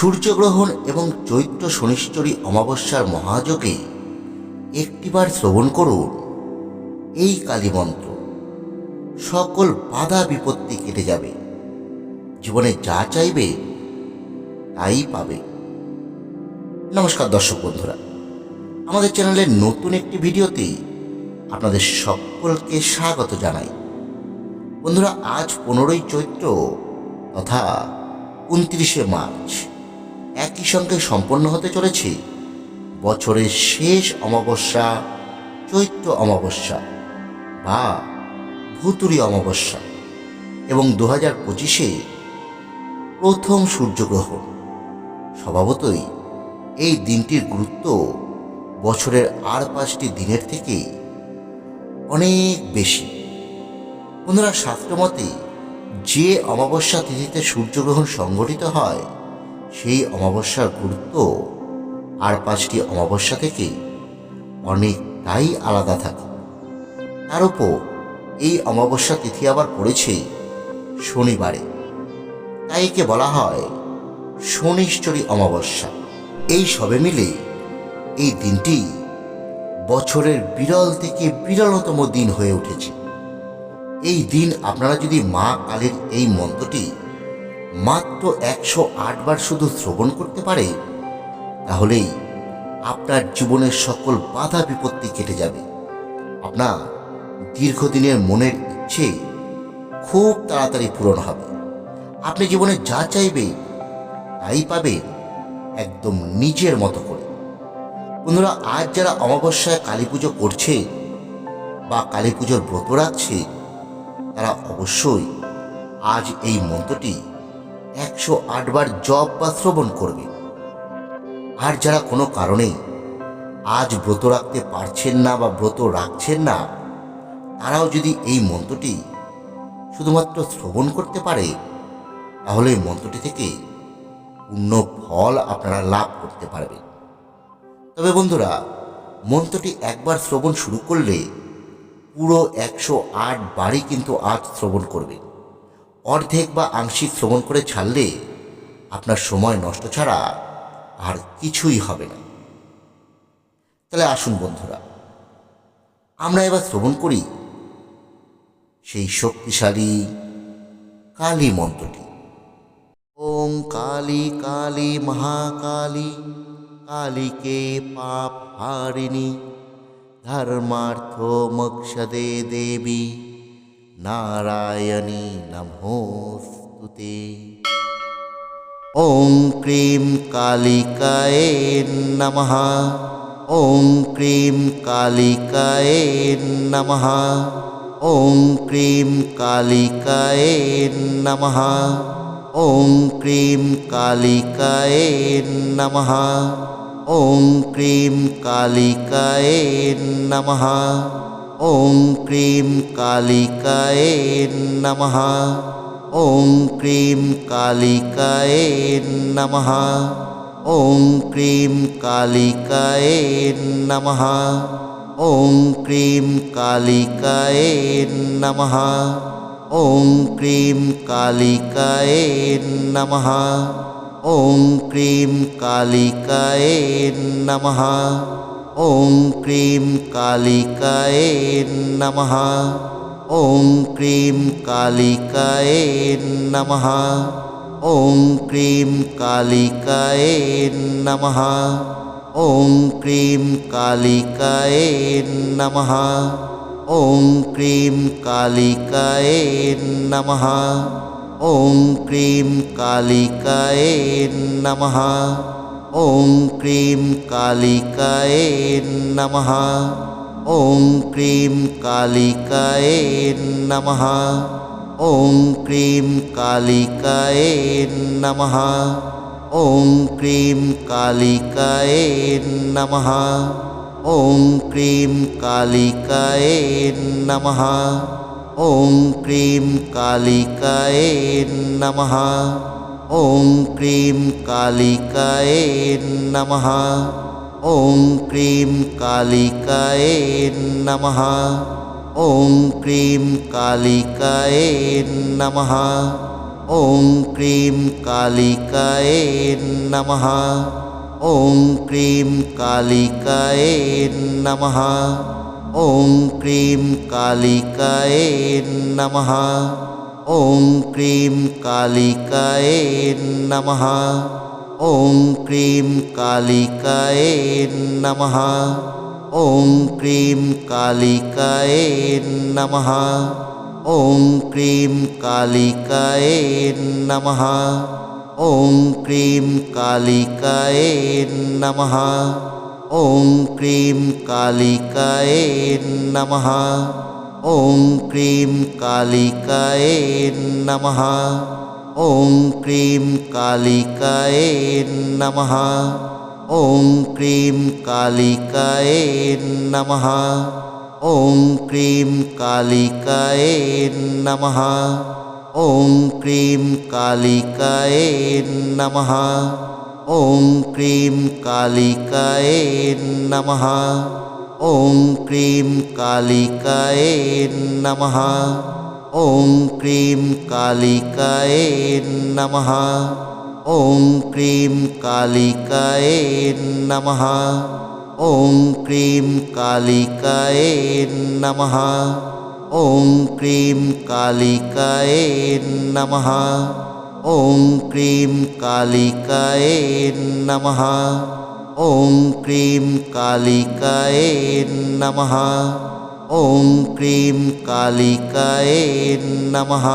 সূর্যগ্রহণ এবং চৈত্র শনিশ্চরী অমাবস্যার মহাযোগে একটিবার শ্রবণ করুন। এই কালী মন্ত্র, সকল বাধা বিপত্তি কেটে যাবে। জীবনে যা চাইবে, তাই পাবে। নমস্কার দর্শক বন্ধুরা, আমাদের চ্যানেলের নতুন একটি ভিডিওতে আপনাদের সকলকে স্বাগত জানাই। বন্ধুরা, আজ পনেরোই চৈত্র তথা উনত্রিশে মার্চ। একই সঙ্গে সম্পন্ন হতে চলেছে বছরের শেষ অমাবস্যা, চৈত্র অমাবস্যা বা ভূতুরি অমাবস্যা এবং দু হাজার পঁচিশে প্রথম সূর্যগ্রহণ। স্বভাবতই এই দিনটির গুরুত্ব বছরের আর পাঁচটি দিনের থেকে অনেক বেশি। বন্ধুরা শাস্ত্রমতে যে অমাবস্যা তিথিতে সূর্যগ্রহণ সংঘটিত হয় সেই অমাবস্যার গুরুত্ব আর পাঁচটি অমাবস্যা থেকে অনেকটাই আলাদা থাকে। তার উপর এই অমাবস্যা তিথি আবার পড়েছে শনিবারে। তাই একে বলা হয় শনিশ্চরী অমাবস্যা। এই সবে মিলে এই দিনটি বছরের বিরল থেকে বিরলতম দিন হয়ে উঠেছে। এই দিন আপনারা যদি মা কালীর এই মন্ত্রটি মাত্র একশো আট বার শুধু শ্রবণ করতে পারে, তাহলেই আপনার জীবনের সকল বাধা বিপত্তি কেটে যাবে। আপনার দীর্ঘদিনের মনের ইচ্ছে খুব তাড়াতাড়ি পূরণ হবে। আপনি জীবনে যা চাইবে তাই পাবে একদম নিজের মতো করে। বন্ধুরা, আজ যারা অমাবস্যায় কালী পুজো করছে বা কালী পুজোর ব্রত রাখছে, তারা অবশ্যই আজ এই মন্ত্রটি একশো আটবার জপ বা শ্রবণ করবে। আর যারা কোনো কারণেই আজ ব্রত রাখতে পারছেন না বা ব্রত রাখছেন না, তারাও যদি এই মন্ত্রটি শুধুমাত্র শ্রবণ করতে পারে, তাহলে এই মন্ত্রটি থেকে পূর্ণ ফল আপনারা লাভ করতে পারবেন। তবে বন্ধুরা, মন্ত্রটি একবার শ্রবণ শুরু করলে পুরো একশো আট বারই কিন্তু আজ শ্রবণ করবেন অর্ধেক বা আংশিক শ্রবণ করে ছাড়লে আপনার সময় নষ্ট ছাড়া আর কিছুই হবে না। তাহলে আসুন বন্ধুরা, আমরা এবার শ্রবণ করি সেই শক্তিশালী কালী মন্ত্রটি। ওম কালী কালী মহাকালী, কালীকে পাপ হারিণী, ধর্মার্থ মোক্ষদে দেবী। नारायणी नमोऽस्तु ते। ॐ क्रीं कालिकायै नमः। ॐ क्रीं कालिकायै नमः। ॐ क्रीं कालिकाय नमः। ॐ क्रीं कालिकाय नमः। ॐ क्रीं कालिकाय नमः। ॐ क्रीं कालिकायै नमः। ॐ क्रीं कालिकायै नमः। ॐ क्रीं कालिकायै नमः। ॐ क्रीं कालिकायै नमः। ॐ क्रीं कालिकायै नमः। ॐ क्रीं कालिकायै नमः। ॐ क्रीं कालिकायै नमः। ॐ क्रीं कालिकायै नमः। ॐ क्रीं कालिकायै नमः। ॐ क्रीं कालिकायै नमः। ॐ क्रीं कालिकायै नमः। ॐ क्रीं कालिकायै नमः। ॐ क्रीं कालिकायै नमः। ॐ क्रीं कालिकायै नमः। ॐ क्रीं कालिकायै नमः। ॐ क्रीं कालिकायै नमः। ॐ क्रीं कालिकायै नमः। ॐ क्रीं कालिकायै नमः। ॐ क्रीं कालिकायै नमः। ॐ क्रीं कालिकायै नमः। ॐ क्रीं कालिकायै नमः। ॐ क्रीं कालिकायै नमः। ॐ क्रीं कालिकायै नमः। ॐ क्रीं कालिकायै नमः। ॐ क्रीं कालिकाय नमः। ॐ क्रीं कालिकाय नमः। ॐ क्रीं कालिकाय नमः। ॐ क्रीं कालिकाय नमः। ॐ क्रीं कालिकाय नमः। ॐ क्रीं कालिकाय नमः। ॐ क्रीं कालिकाय नमः। ॐ क्रीं कालिकाय नमः। ॐ क्रीं कालिकाय नमः। ॐ क्रीं कालिकाय नमः। ॐ क्रीं कालिकाय नमः। ॐ क्रीं कालिकाय नमः। ॐ क्रीं कालिकाय नमः। ॐ क्रीं कालिकाय नमः। ॐ क्रीं कालिकाय नमः। ॐ क्रीं कालिकाय नमः। ॐ क्रीं कालिकाय नमः। ॐ क्रीं कालिकाय नमः ॐ क्रीं कालिकाय नमः। ॐ क्रीं कालिकाय नमः।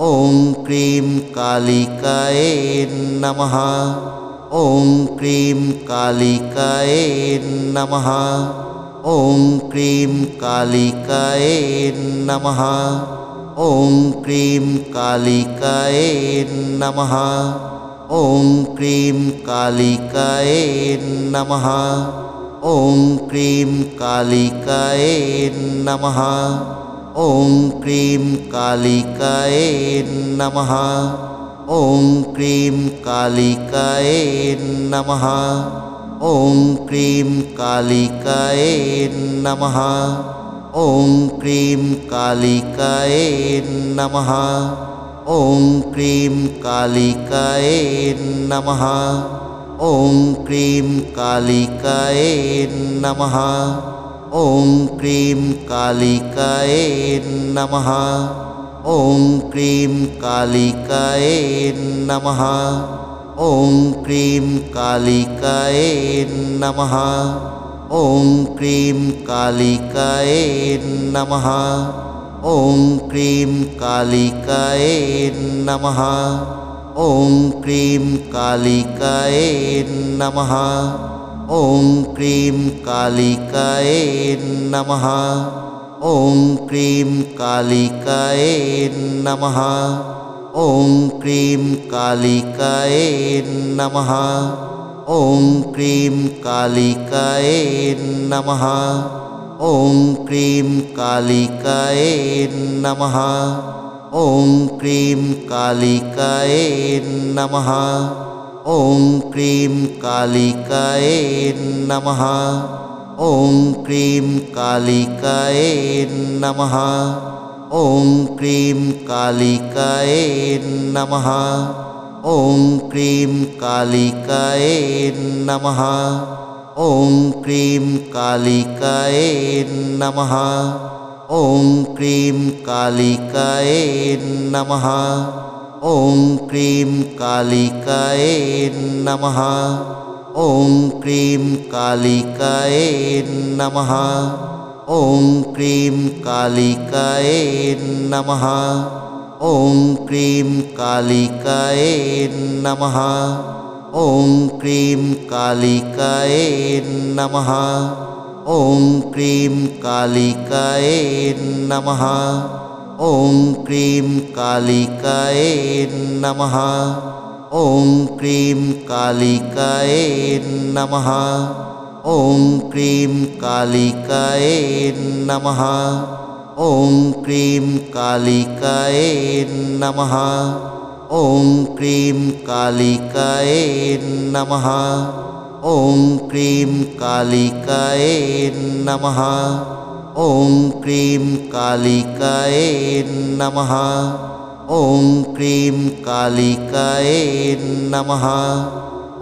ॐ क्रीं कालिकाय नमः। ॐ क्रीं कालिकाय नमः। ॐ क्रीं कालिकाय नमः। ॐ क्रीं कालिकाय नमः। ॐ क्रीं कालिकाय नमः। ॐ क्रीं कालिकाय नमः। ॐ क्रीं कालिकाय नमः। ॐ क्रीं कालिकाय नमः। ॐ क्रीं कालिकाय नमः। ॐ क्रीं कालिकाय नमः। ॐ क्रीं कालिकाय नमः। ॐ क्रीं कालिकाय नमः। ॐ क्रीं कालिकाय नमः। ॐ क्रीं कालिकाय नमः। ॐ क्रीं कालिकाय नमः। ॐ क्रीं कालिकाय नमः। ॐ क्रीं कालिकाय नमः। ॐ क्रीं कालिकाय नमः। ॐ क्रीं कालिकाय नमः। ॐ क्रीं कालिकाय नमः। ॐ क्रीं कालिकाय नमः। ॐ क्रीं कालिकाय नमः। ॐ क्रीं कालिकाय नमः। ॐ क्रीं कालिकाय नमः। ॐ क्रीं कालिकाय नमः। ॐ क्रीं कालिकाय नमः। ॐ क्रीं कालिकाय नमः। ॐ क्रीं कालिकाय नमः। ॐ क्रीं कालिकाय नमः। ॐ क्रीं कालिकाय नमः। ॐ क्रीं कालिकाय नमः। ॐ क्रीं कालिकाय नमः। ॐ क्रीं कालिकाय नमः। ॐ क्रीं कालिकाय नमः। ॐ क्रीं कालिकाय नमः। ॐ क्रीं कालिकाय नमः। ॐ क्रीं कालिकाय नमः। ॐ क्रीं कालिकाय नमः। ॐ क्रीं कालिकाय नमः। ॐ क्रीं कालिकाय नमः। ॐ क्रीं कालिकाय नमः। ॐ क्रीं कालिकाय नमः। ॐ क्रीं कालिकाय नमः। ॐ क्रीं कालिकायै नमः।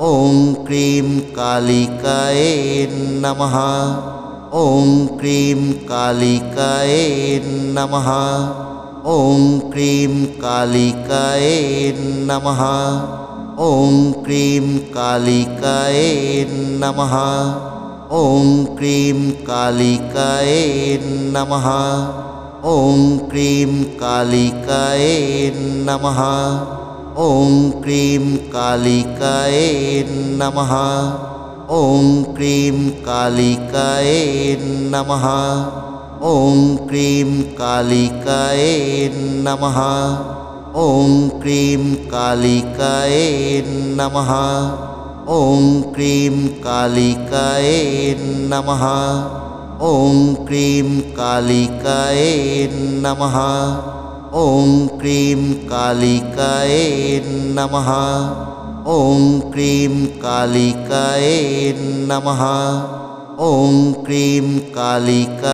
ॐ क्रीं कालिकायै नमः। ॐ क्रीं कालिकायै नमः। ॐ क्रीं कालिकायै नमः। ॐ क्रीं कालिकायै नमः। ॐ क्रीं कालिकायै नमः। ॐ क्रीं कालिकायै नमः। ॐ क्रीं कालिकायै नमः। ॐ क्रीं कालिकायै नमः। ॐ क्रीं कालिकायै नमः। ॐ क्रीं कालिकायै नमः। ॐ क्रीं कालिकायै नमः। ॐ क्रीं कालिकायै नमः। ॐ क्रीं कालिकायै नमः। ॐ क्रीं कालिकायै नमः। ॐ क्रीं कालिका